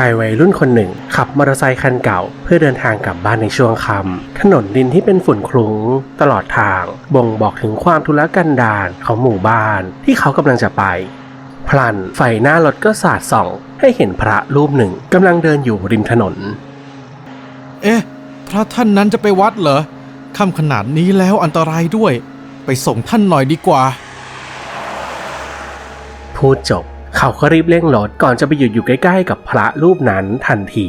ชายวัยรุ่นคนหนึ่ง ขับมอเตอร์ไซค์คันเก่า เพื่อเดินทางกลับบ้านในช่วงค่ำถนนดินที่เป็นฝุ่นคลุ้งตลอดทาง บ่งบอกถึงความทุรกันดารของหมู่บ้านที่เขากำลังจะไป พลันไฟหน้ารถก็สาดส่อง ให้เห็นพระรูปหนึ่งกำลังเดินอยู่ริมถนน เอ๊ะ พระท่านนั้นจะไปวัดเหรอค่ำขนาดนี้แล้วอันตรายด้วย ไปส่งท่านหน่อยดีกว่า พูดจบ เขาก็รีบเร่งรถก่อนจะไปหยุดอยู่ใกล้ๆ กับพระรูปนั้นทันที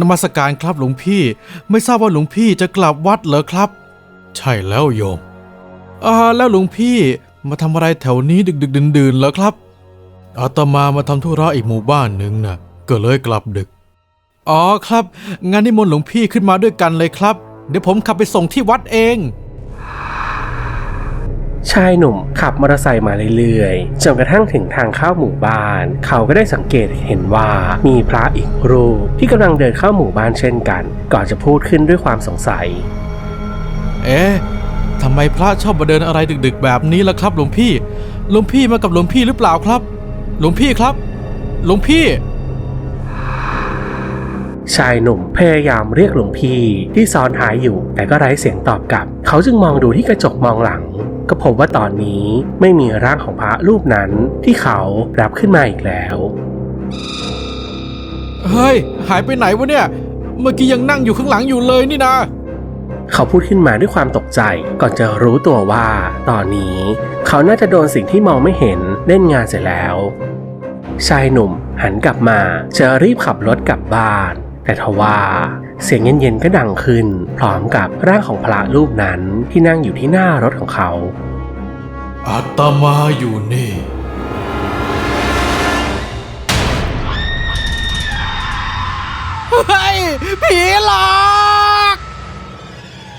นมัสการครับหลวงพี่ไม่ทราบว่าหลวงพี่จะกลับวัดเหรอครับ ใช่แล้วโยมอ่าแล้วหลวงพี่มาทำอะไรแถวนี้ดึกดึกดื่นดื่นๆเหรอครับอาตมามาทำธุระอีกหมู่บ้านหนึ่งนะก็เลยกลับดึก อ๋อครับงานนิมนต์หลวงพี่ขึ้นมาด้วยกันเลยครับ เดี๋ยวผมขับไปส่งที่วัดเอง ชายหนุ่มขับมอเตอร์ไซค์มาเรื่อยๆจนกระทั่งถึงทางเข้าหมู่บ้าน เขาก็ได้สังเกตเห็นว่ามีพระอีกรูปที่กำลังเดินเข้าหมู่บ้านเช่นกัน ก่อนจะพูดขึ้นด้วยความสงสัย เอ๊ะทำไมพระชอบมาเดินอะไรดึกๆ แบบนี้ล่ะครับ หลวงพี่ หลวงพี่มากับหลวงพี่หรือเปล่าครับ หลวงพี่ครับ หลวงพี่ ชายหนุ่มพยายามเรียกหลวงพี่ที่ซ้อนท้ายอยู่ แต่ก็ไร้เสียงตอบกลับ เขาจึงมองดูที่กระจกมองหลัง ก็พบว่าตอนนี้ไม่มีร่างของพระรูปนั้นที่เขารับขึ้นมาอีกแล้ว เฮ้ย หายไปไหนวะเนี่ย เมื่อกี้ยังนั่งอยู่ข้างหลังอยู่เลยนี่นะเขาพูดขึ้นมาด้วยความตกใจ ก่อนจะรู้ตัวว่า ตอนนี้เขาน่าจะโดนสิ่งที่มองไม่เห็นเล่นงานเสร็จแล้ว ชายหนุ่มหันกลับมาจะรีบขับรถกลับบ้าน แต่ทว่า เสียงเย็นๆก็ดังขึ้น พร้อมกับร่างของพระรูปนั้นที่นั่งอยู่ที่หน้ารถของเขาอาตมาอยู่นี่ เฮ้ย ผีหลอก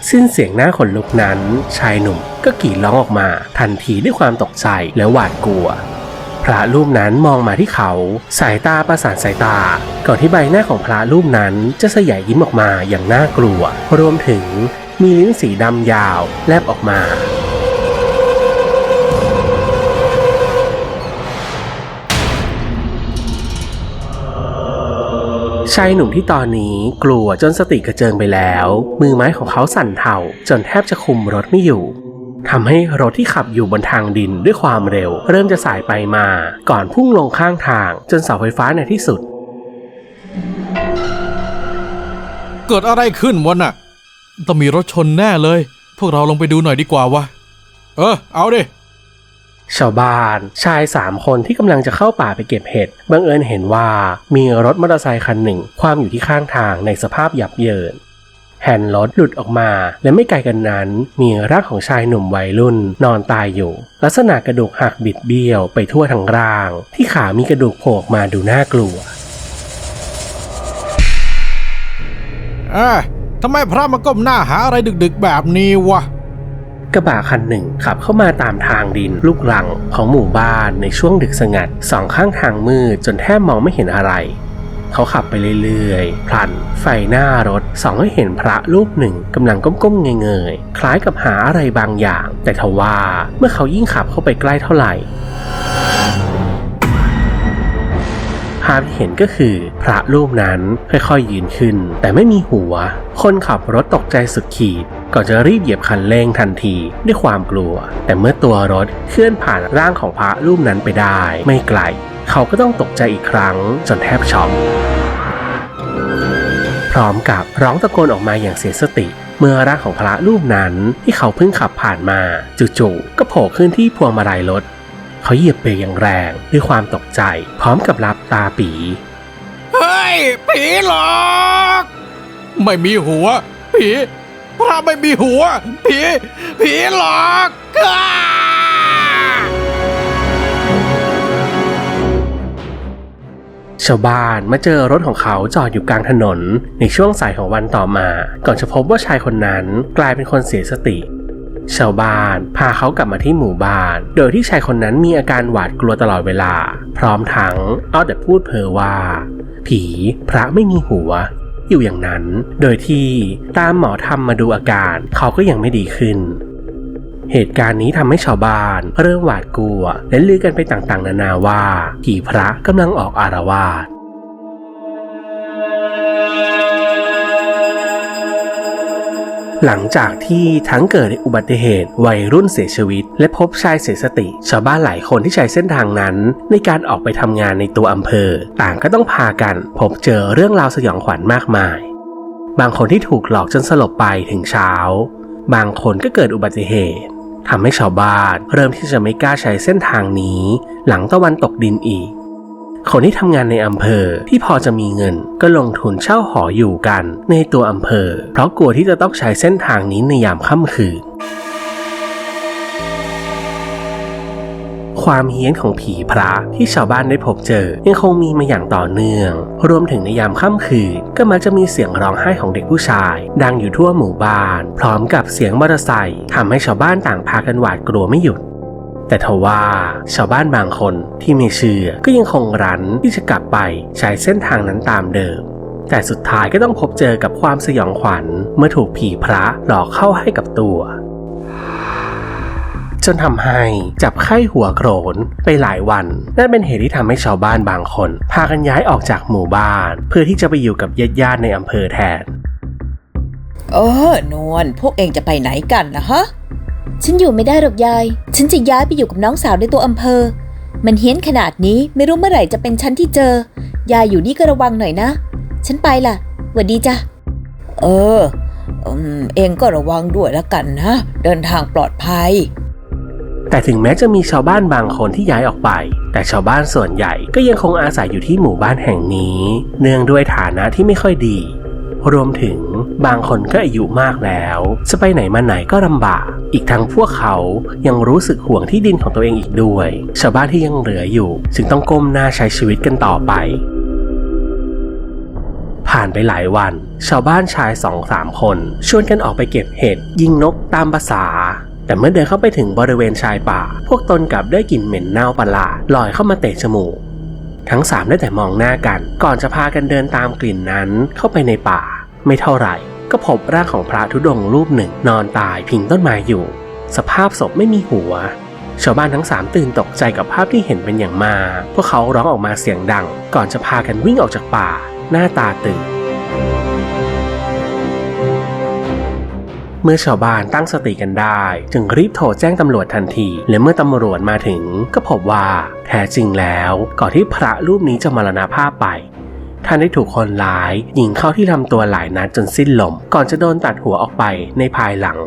สิ้นเสียงหน้าขนลุกนั้น ชายหนุ่มก็กรีดร้องออกมาทันทีด้วยความตกใจและหวาดกลัว พระรูปนั้นมองมาที่เขา สายตาประสานสายตา ก่อนที่ใบหน้าของพระรูปนั้นจะสยายยิ้มออกมาอย่างน่ากลัว รวมถึงมีลิ้นสีดำยาว แลบออกมาชายหนุ่มที่ตอนนี้กลัวจนสติกระเจิงไปแล้ว มือไม้ของเขาสั่นเทาจนแทบจะคุมรถไม่อยู่ ทำให้รถที่ขับอยู่บนทางดินด้วยความเร็ว เริ่มจะสายไปมา ก่อนพุ่งลงข้างทาง จนเสาไฟฟ้าในที่สุด เกิดอะไรขึ้นวะน่ะต้องมีรถชนแน่เลย พวกเราลงไปดูหน่อยดีกว่าวะเออ เอาดิชาวบ้าน ชายสามคนที่กำลังจะเข้าป่าไปเก็บเห็ดบังเอิญเห็นว่ามีรถมอเตอร์ไซคันหนึ่ง ความอยู่ที่ข้างทางในสภาพยับเยิน แผ่นรถหลุดออกมา และไม่ไกลกันนั้น มีร่างของชายหนุ่มวัยรุ่น นอนตายอยู่ ลักษณะกระดูกหักบิดเบี้ยวไปทั่วทั้งร่าง ที่ขามีกระดูกโผล่ออกมาดูน่ากลัวเอ้ยทำไมพระมาก้มหน้าหาอะไรดึกๆแบบนี้วะกระบะคันหนึ่งขับเข้ามาตามทางดินลูกรังของหมู่บ้านในช่วงดึกสงัดสองข้างทางมืดจนแทบมองไม่เห็นอะไร เขาขับไปเรื่อยๆ พลัน ไฟหน้ารถส่องให้เห็นพระรูปหนึ่งกำลังก้มๆเงยๆ คล้ายกับหาอะไรบางอย่าง แต่ทว่าเมื่อเขายิ่งขับเข้าไปใกล้เท่าไหร่ภาพที่เห็นก็คือพระรูปนั้นค่อยๆยืนขึ้น แต่ไม่มีหัว คนขับรถตกใจสุดขีด ก่อนจะรีบเหยียบคันเร่งทันทีด้วยความกลัว แต่เมื่อตัวรถเคลื่อนผ่านร่างของพระรูปนั้นไปได้ ไม่ไกล เขาก็ต้องตกใจอีกครั้งจนแทบช็อกพร้อมกับร้องตะโกนออกมาอย่างเสียสติ เมื่อร่างของพระรูปนั้นที่เขาเพิ่งขับผ่านมาจู่ๆก็โผล่ขึ้นที่พวงมาลัยรถ เขาเหยียบเบรกอย่างแรงด้วยความตกใจ พร้อมกับรับตาปี เฮ้ย ผีหลอกไม่มีหัว ผีพระไม่มีหัว ผี ผีหลอกอ้า ชาวบ้านมาเจอรถของเขาจอดอยู่กลางถนน ในช่วงสายของวันต่อมา ก่อนจะพบว่าชายคนนั้นกลายเป็นคนเสียสติชาวบ้านพาเขากลับมาที่หมู่บ้าน โดยที่ชายคนนั้นมีอาการหวาดกลัวตลอดเวลา พร้อมทั้งเอาแต่พูดเพ้อว่า ผีพระไม่มีหัว อยู่อย่างนั้น โดยที่ตามหมอทำมาดูอาการเขาก็ยังไม่ดีขึ้น เหตุการณ์นี้ทำให้ชาวบ้าน เริ่มหวาดกลัว และลือกันไปต่างๆ นานาว่าผีพระกำลังออกอารวาสหลังจากที่ทั้งเกิดอุบัติเหตุวัยรุ่นเสียชีวิต และพบชายเสียสติ ชาวบ้านหลายคนที่ใช้เส้นทางนั้น ในการออกไปทำงานในตัวอำเภอ ต่างก็ต้องพากัน พบเจอเรื่องราวสยองขวัญมากมาย บางคนที่ถูกหลอกจนสลบไปถึงเช้า บางคนก็เกิดอุบัติเหตุ ทำให้ชาวบ้านเริ่มที่จะไม่กล้าใช้เส้นทางนี้ หลังตะวันตกดินอีก คนที่ทำงานในอำเภอที่พอจะมีเงินก็ลงทุนเช่าหออยู่กันในตัวอำเภอ เพราะกลัวที่จะต้องใช้เส้นทางนี้ในยามค่ำคืน ความเฮี้ยนของผีพระที่ชาวบ้านได้พบเจอ ยังคงมีมาอย่างต่อเนื่อง รวมถึงในยามค่ำคืนก็มักจะมีเสียงร้องไห้ของเด็กผู้ชาย ดังอยู่ทั่วหมู่บ้าน พร้อมกับเสียงมอเตอร์ไซค์ทำให้ชาวบ้านต่างพากันหวาดกลัวไม่หยุดแต่ทว่าชาวบ้านบางคนที่ไม่เชื่อก็ยังคงรั้นที่จะกลับไปใช้เส้นทางนั้นตามเดิม แต่สุดท้ายก็ต้องพบเจอกับความสยองขวัญเมื่อถูกผีพระหลอกเข้าให้กับตัว จนทำให้จับไข้หัวโกรนไปหลายวัน นั่นเป็นเหตุที่ทำให้ชาวบ้านบางคน พากันย้ายออกจากหมู่บ้าน เพื่อที่จะไปอยู่กับญาติๆในอำเภอแทน เออนวลพวกเองจะไปไหนกันนะฮะ ฉันอยู่ไม่ได้หรอกยาย ฉันจะย้ายไปอยู่กับน้องสาวในตัวอำเภอ มันเฮี้ยนขนาดนี้ไม่รู้เมื่อไหร่จะเป็นฉันที่เจอ ยายอยู่นี่ก็ระวังหน่อยนะ ฉันไปล่ะหวัดดีจ้ะ เอออืมเองก็ระวังด้วยแล้วกันนะ เดินทางปลอดภัย แต่ถึงแม้จะมีชาวบ้านบางคนที่ย้ายออกไป แต่ชาวบ้านส่วนใหญ่ก็ยังคงอาศัยอยู่ที่หมู่บ้านแห่งนี้ เนื่องด้วยฐานะที่ไม่ค่อยดี รวมถึงบางคนก็อายุมากแล้ว จะไปไหนมาไหนก็ลำบาก อีกทั้งพวกเขายังรู้สึกห่วงที่ดินของตัวเองอีกด้วย ชาวบ้านที่ยังเหลืออยู่ จึงต้องก้มหน้าใช้ชีวิตกันต่อไปผ่านไปหลายวัน ชาวบ้านชายสองสามคน ชวนกันออกไปเก็บเห็ด ยิงนกตามภาษา แต่เมื่อเดินเข้าไปถึงบริเวณชายป่า พวกตนกลับได้กลิ่นเหม็นเน่าประหลาดลอยเข้ามาเตะจมูก ทั้งสามได้แต่มองหน้ากัน ก่อนจะพากันเดินตามกลิ่นนั้นเข้าไปในป่า ไม่เท่าไหร่ ก็พบร่างของพระธุดงค์รูปหนึ่งนอนตายพิงต้นไม้อยู่ สภาพศพไม่มีหัว ชาวบ้านทั้งสามตื่นตกใจกับภาพที่เห็นเป็นอย่างมาก พวกเขาร้องออกมาเสียงดัง ก่อนจะพากันวิ่งออกจากป่า หน้าตาตื่น เมื่อชาวบ้านตั้งสติกันได้ จึงรีบโทรแจ้งตำรวจทันที และเมื่อตำรวจมาถึงก็พบว่าแท้จริงแล้วก่อนที่พระรูปนี้จะมรณภาพไปท่านได้ถูกคนร้ายยิงเข้าที่ลำตัวหลายนัดจนสิ้นลม ก่อนจะโดนตัดหัวออกไปในภายหลัง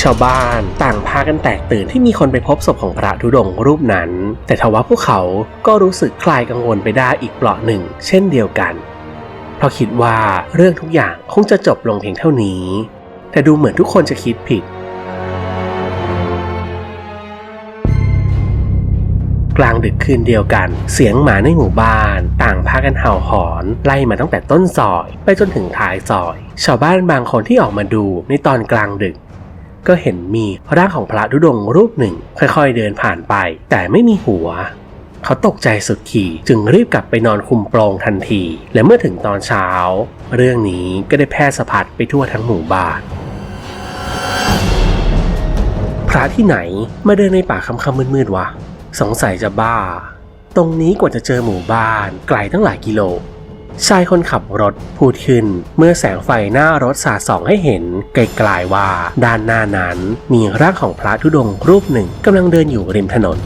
ชาวบ้านต่างพากันแตกตื่นที่มีคนไปพบศพของพระธุดงค์รูปนั้น แต่ทว่าพวกเขาก็รู้สึกคลายกังวลไปได้อีกเปลาะหนึ่ง เช่นเดียวกัน เพราะคิดว่าเรื่องทุกอย่างคงจะจบลงเพียงเท่านี้ แต่ดูเหมือนทุกคนจะคิดผิด กลางดึกคืนเดียวกัน เสียงหมาในหมู่บ้าน ต่างพากันเห่าหอนไล่มาตั้งแต่ต้นซอย ไปจนถึงท้ายซอย ชาวบ้านบางคนที่ออกมาดูในตอนกลางดึกก็เห็นมีร่างของพระธุดงค์รูปหนึ่ง ค่อยๆเดินผ่านไป แต่ไม่มีหัว เขาตกใจสุดขีดจึงรีบกลับไปนอนคุมโปรงทันที และเมื่อถึงตอนเช้า เรื่องนี้ก็ได้แพร่สะพัดไปทั่วทั้งหมู่บ้านพระที่ไหนมาเดินในป่าค่ำๆมืดๆวะสงสัยจะบ้า ตรงนี้กว่าจะเจอหมู่บ้านไกลตั้งหลายกิโล ชายคนขับรถพูดขึ้น เมื่อแสงไฟหน้ารถสาดส่องให้เห็นไกลๆว่า ด้านหน้านั้นมีร่างของพระธุดงค์รูปหนึ่งกำลังเดินอยู่ริมถนน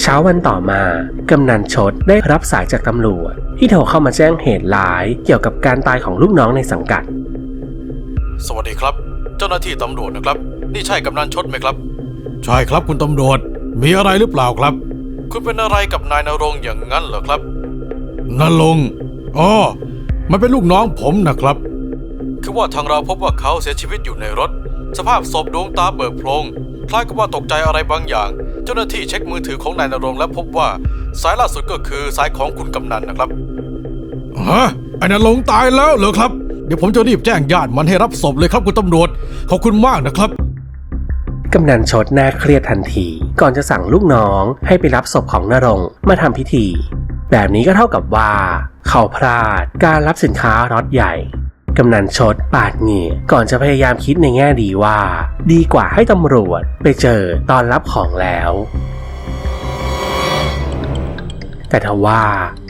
เช้าวันต่อมากำนันชดได้รับสายจากตำรวจ ที่โทรเข้ามาแจ้งเหตุร้ายเกี่ยวกับการตายของลูกน้องในสังกัด สวัสดีครับ เจ้าหน้าที่ตำรวจนะครับ นี่ใช่กำนันชดไหมครับ ใช่ครับคุณตำรวจ มีอะไรหรือเปล่าครับ คุณเป็นอะไรกับนายนรงค์อย่างนั้นเหรอครับนรงค์อ๋อมันเป็นลูกน้องผมนะครับ คือว่าทางเราพบว่าเขาเสียชีวิตอยู่ในรถ สภาพศพดวงตาเบิกโพลง คล้ายกับว่าตกใจอะไรบางอย่าง เจ้าหน้าที่เช็คมือถือของนายนรงค์และพบว่าสายล่าสุดก็คือสายของคุณกำนันนะครับฮะไอ้นรงค์ตายแล้วเหรอครับ เดี๋ยวผมจะรีบแจ้งญาติมันให้รับศพเลยครับคุณตำรวจขอบคุณมากนะครับกำนันชดหน้าเครียดทันที ก่อนจะสั่งลูกน้องให้ไปรับศพของนรงค์มาทำพิธี แบบนี้ก็เท่ากับว่า เขาพลาดการรับสินค้ารถใหญ่ กำนันชดปาดเหงื่อก่อนจะพยายามคิดในแง่ดีว่า ดีกว่าให้ตำรวจไปเจอตอนรับของแล้ว แต่ทว่า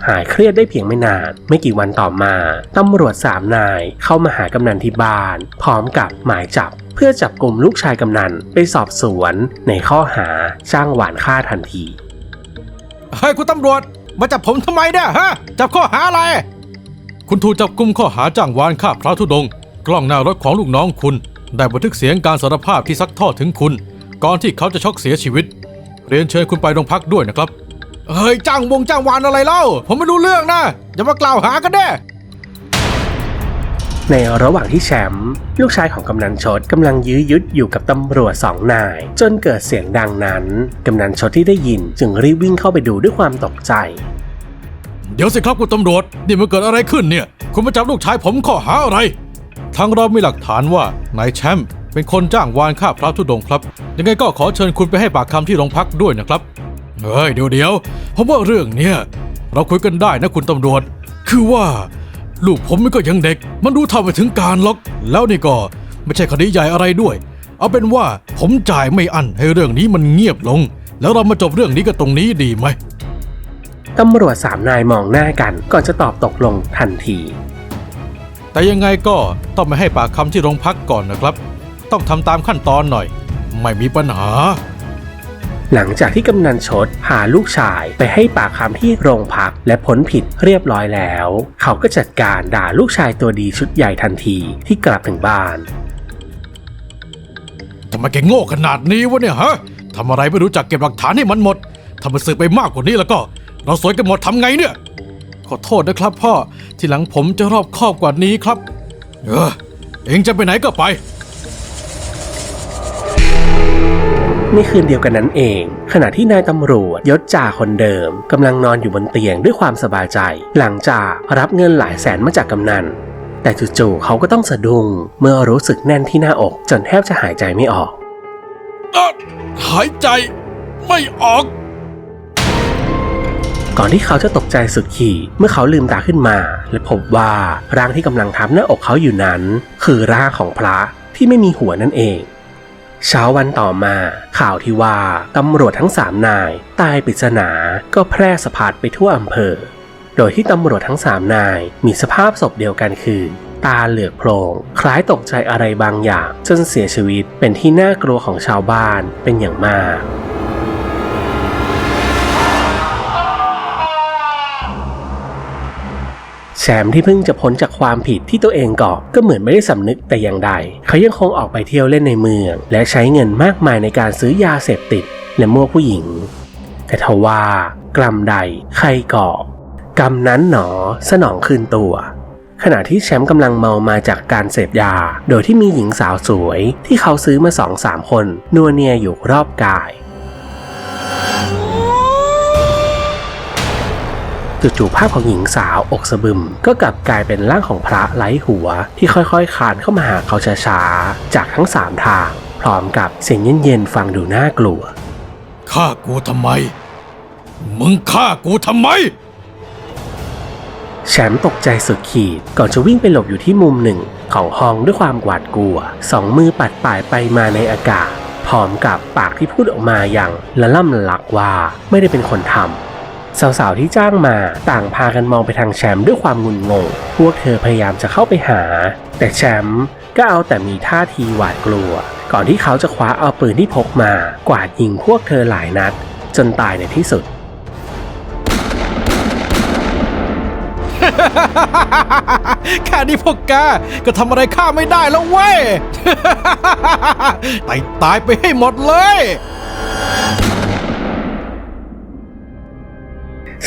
หายเครียดได้เพียงไม่นาน ไม่กี่วันต่อมาตำรวจสามนายเข้ามาหากำนันที่บ้าน พร้อมกับหมายจับเพื่อจับกลุ่มลูกชายกำนันไปสอบสวนในข้อหาจ้างหวานฆ่าทันทีเฮ้ยคุณตำรวจ มาจับผมทำไมเนี่ยฮะ จับข้อหาอะไร คุณถูกจับกุมข้อหาจ้างวานฆ่าพระธุดงค์กล้องหน้ารถของลูกน้องคุณ ได้บันทึกเสียงการสารภาพที่ซักทอดถึงคุณ ก่อนที่เขาจะช็อกเสียชีวิต เรียนเชิญคุณไปโรงพักด้วยนะครับ เฮ้ยจ้างวงจ้างวานอะไรเล่า ผมไม่รู้เรื่องนะอย่ามากล่าวหากันแน่ในระหว่างที่แชมป์ลูกชายของกำนันชดกำลังยื้อยุดอยู่กับตำรวจสองนาย จนเกิดเสียงดังนั้น กำนันชดที่ได้ยินจึงรีบวิ่งเข้าไปดูด้วยความตกใจ เดี๋ยวสิครับคุณตำรวจ นี่มันเกิดอะไรขึ้นเนี่ย คุณมาจับลูกชายผมข้อหาอะไร ทางเรามีหลักฐานว่านายแชมป์เป็นคนจ้างวานฆ่าพระธุดงค์ครับ ยังไงก็ขอเชิญคุณไปให้ปากคำที่โรงพักด้วยนะครับ เฮ้ยเดี๋ยวเดี๋ยวผมว่าเรื่องเนี้ยเราคุยกันได้นะคุณตำรวจ คือว่า ลูกผมมันก็ยังเด็ก มันรู้เท่าไม่ถึงการหรอก แล้วนี่ก็ไม่ใช่คดีใหญ่อะไรด้วย เอาเป็นว่าผมจ่ายไม่อั้นให้เรื่องนี้มันเงียบลง แล้วเรามาจบเรื่องนี้กันตรงนี้ดีไหม ตำรวจสามนายมองหน้ากันก่อนจะตอบตกลงทันที แต่ยังไงก็ต้องไม่ให้ปากคำที่โรงพักก่อนนะครับ ต้องทำตามขั้นตอนหน่อย ไม่มีปัญหา หลังจากที่กำนันชดพาลูกชายไปให้ปากคำที่โรงพักและพ้นผิดเรียบร้อยแล้ว เขาก็จัดการด่าลูกชายตัวดีชุดใหญ่ทันทีที่กลับถึงบ้านทำไมแกโง่ขนาดนี้วะเนี่ยฮะทำอะไรไม่รู้จักเก็บหลักฐานให้มันหมดถ้ามันสืบไปมากกว่านี้แล้วก็ เราสวยกันหมดทำไงเนี่ย ขอโทษนะครับพ่อ ทีหลังผมจะรอบคอบกว่านี้ครับ เออ เองจะไปไหนก็ไป ในคืนเดียวกันนั้นเอง ขณะที่นายตำรวจยศจ่าคนเดิมกำลังนอนอยู่บนเตียงด้วยความสบายใจ หลังจากรับเงินหลายแสนมาจากกำนันแต่จู่ๆเขาก็ต้องสะดุ้งเมื่อรู้สึกแน่นที่หน้าอกจนแทบจะหายใจไม่ออกเอ่อหายใจไม่ออก ก่อนที่เขาจะตกใจสุดขีดเมื่อเขาลืมตาขึ้นมา และพบว่าร่างที่กำลังทับหน้าอกเขาอยู่นั้น คือร่างของพระที่ไม่มีหัวนั่นเอง เช้าวันต่อมาข่าวที่ว่าตำรวจทั้งสามนายตายปริศนาก็แพร่สะพัดไปทั่วอำเภอ โดยที่ตำรวจทั้งสามนายมีสภาพศพเดียวกันคือตาเหลือกโพลงคล้ายตกใจอะไรบางอย่าง จนเสียชีวิตเป็นที่น่ากลัวของชาวบ้านเป็นอย่างมาก แชมป์ที่เพิ่งจะพ้นจากความผิดที่ตัวเองก่อก็เหมือนไม่ได้สำนึกแต่อย่างใด เขายังคงออกไปเที่ยวเล่นในเมือง และใช้เงินมากมายในการซื้อยาเสพติด และมั่วผู้หญิง แต่ทว่ากรรมใดใครก่อกรรมนั้นหนอสนองคืนตัว ขณะที่แชมป์กำลังเมามาจากการเสพยา โดยที่มีหญิงสาวสวย ที่เขาซื้อมาสองสามคนนัวเนียอยู่รอบกาย จู่ๆภาพของหญิงสาวอกสะบึม ก็กลับกลายเป็นร่างของพระไร้หัว ที่ค่อยๆคลานเข้ามาหาเขาช้าๆ จากทั้งสามทาง พร้อมกับเสียงเย็นๆฟังดูน่ากลัวฆ่ากูทำไม มึงฆ่ากูทำไมแชมป์ตกใจสุดขีดก่อนจะวิ่งไปหลบอยู่ที่มุมหนึ่ง ของห้องด้วยความหวาดกลัว สองมือปัดป่ายไปมาในอากาศ พร้อมกับปากที่พูดออกมาอย่างละล่ำละลักว่าไม่ได้เป็นคนทำ สาวๆที่จ้างมาต่างพากันมองไปทางแชมป์ด้วยความงุนงง พวกเธอพยายามจะเข้าไปหา แต่แชมป์ก็เอาแต่มีท่าทีหวาดกลัว ก่อนที่เขาจะคว้าเอาปืนที่พกมา กวาดยิงพวกเธอหลายนัด จนตายในที่สุด แค่นี้พวกแกก็ทำอะไรข้าไม่ได้แล้วเว้ยตายตายไปให้หมดเลย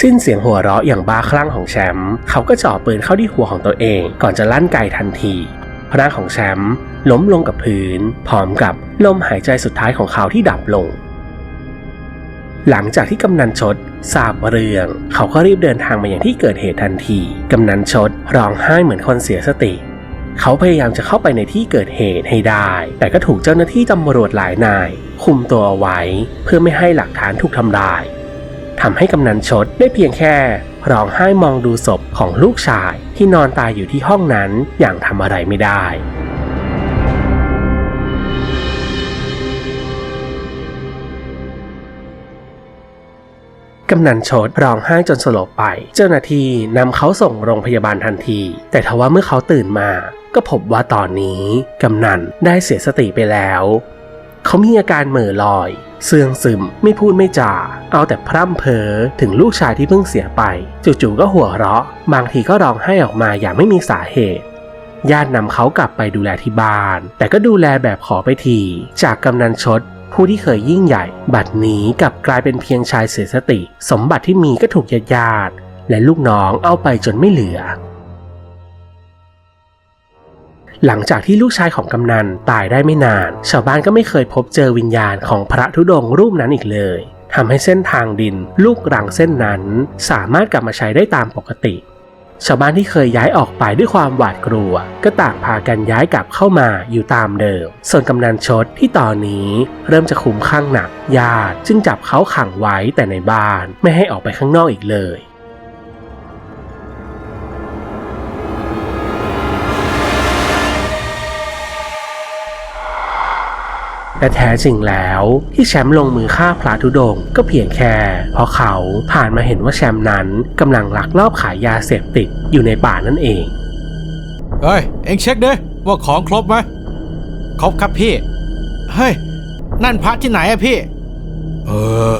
สิ้นเสียงหัวเราะอย่างบ้าคลั่งของแชมป์เขาก็จ่อปืนเข้าที่หัวของตัวเอง ก่อนจะลั่นไกทันทีร่างของแชมป์ล้มลงกับพื้น พร้อมกับลมหายใจสุดท้ายของเขาที่ดับลง หลังจากที่กำนันชดทราบเรื่อง เขาก็รีบเดินทางมาอย่างที่เกิดเหตุทันที กำนันชดร้องไห้เหมือนคนเสียสติ เขาพยายามจะเข้าไปในที่เกิดเหตุให้ได้ แต่ก็ถูกเจ้าหน้าที่ตำรวจหลายนาย คุมตัวเอาไว้ เพื่อไม่ให้หลักฐานถูกทำลาย ทำให้กำนันชดได้เพียงแค่ร้องไห้มองดูศพของลูกชายที่นอนตายอยู่ที่ห้องนั้นอย่างทำอะไรไม่ได้ กำนันชดร้องไห้จนสลบไป เจ้าหน้าที่นำเขาส่งโรงพยาบาลทันที แต่ทว่าเมื่อเขาตื่นมา ก็พบว่าตอนนี้กำนันได้เสียสติไปแล้ว เขามีอาการเหม่อลอย เสื่องซึมไม่พูดไม่จา เอาแต่พร่ำเพ้อถึงลูกชายที่เพิ่งเสียไป จู่ๆก็หัวเราะ บางทีก็ร้องไห้ออกมาอย่างไม่มีสาเหตุญาตินำเขากลับไปดูแลที่บ้าน แต่ก็ดูแลแบบขอไปที จากกำนันชด ผู้ที่เคยยิ่งใหญ่ บัดนี้กลับกลายเป็นเพียงชายเสียสติ สมบัติที่มีก็ถูกญาติญาติและลูกน้องเอาไปจนไม่เหลือ หลังจากที่ลูกชายของกำนันตายได้ไม่นาน ชาวบ้านก็ไม่เคยพบเจอวิญญาณของพระธุดงค์รูปนั้นอีกเลยทำให้เส้นทางดินลูกรังเส้นนั้น สามารถกลับมาใช้ได้ตามปกติ ชาวบ้านที่เคยย้ายออกไปด้วยความหวาดกลัว ก็ต่างพากันย้ายกลับเข้ามาอยู่ตามเดิม ส่วนกำนันชดที่ตอนนี้เริ่มจะคุ้มข้างหนักญาติจึงจับเขาขังไว้แต่ในบ้านไม่ให้ออกไปข้างนอกอีกเลย แต่แท้จริงแล้ว ที่แชมป์ลงมือฆ่าพระธุดงค์ก็เพียงแค่ เพราะเขาผ่านมาเห็นว่าแชมป์นั้นกำลังลักลอบขายยาเสพติดอยู่ในป่านั่นเอง เฮ้ย เอ็งเช็คเด้ว่าของครบไหมครบครับพี่ เฮ้ย นั่นพระที่ไหนอะพี่ เออ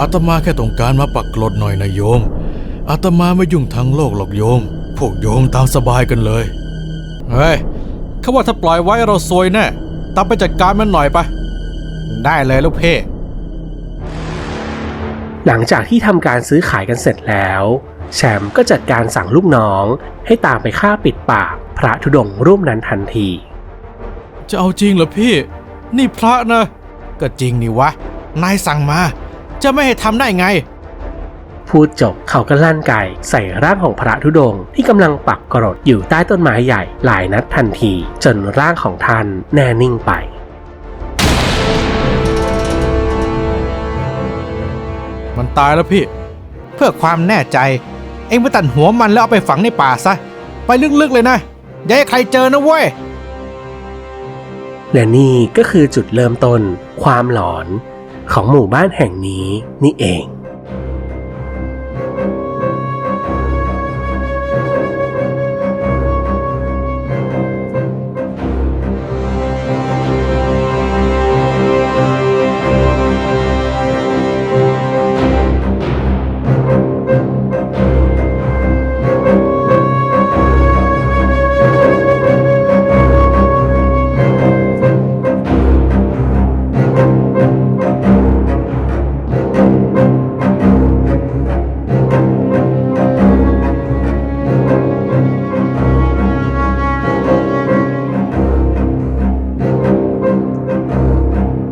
อาตมาแค่ต้องการมาปักกลดหน่อยนะโยมอาตมาไม่ยุ่งทางโลกหรอกโยม พวกโยมตามสบายกันเลย เฮ้ยเขาว่าถ้าปล่อยไว้เราซวยแน่ตามไปจัดการมันหน่อยปะ ได้เลยลูกเพ่หลังจากที่ทำการซื้อขายกันเสร็จแล้ว แชมป์ก็จัดการสั่งลูกน้อง ให้ตามไปฆ่าปิดปากพระธุดงค์รูปนั้นทันที จะเอาจริงเหรอพี่ นี่พระนะ ก็จริงนี่วะ นายสั่งมา จะไม่ให้ทำได้ไง พูดจบเขาก็ลั่นไก่ใส่ร่างของพระธุดงค์ที่กำลังปักกรดอยู่ใต้ต้นไม้ใหญ่หลายนัดทันที จนร่างของท่านแน่นิ่งไป มันตายแล้วพี่ เพื่อความแน่ใจ เอ็งไปตัดหัวมันแล้วเอาไปฝังในป่าซะ ไปลึกๆเลยนะอย่าให้ใครเจอนะเว้ย และนี่ก็คือจุดเริ่มต้นความหลอนของหมู่บ้านแห่งนี้นี่เอง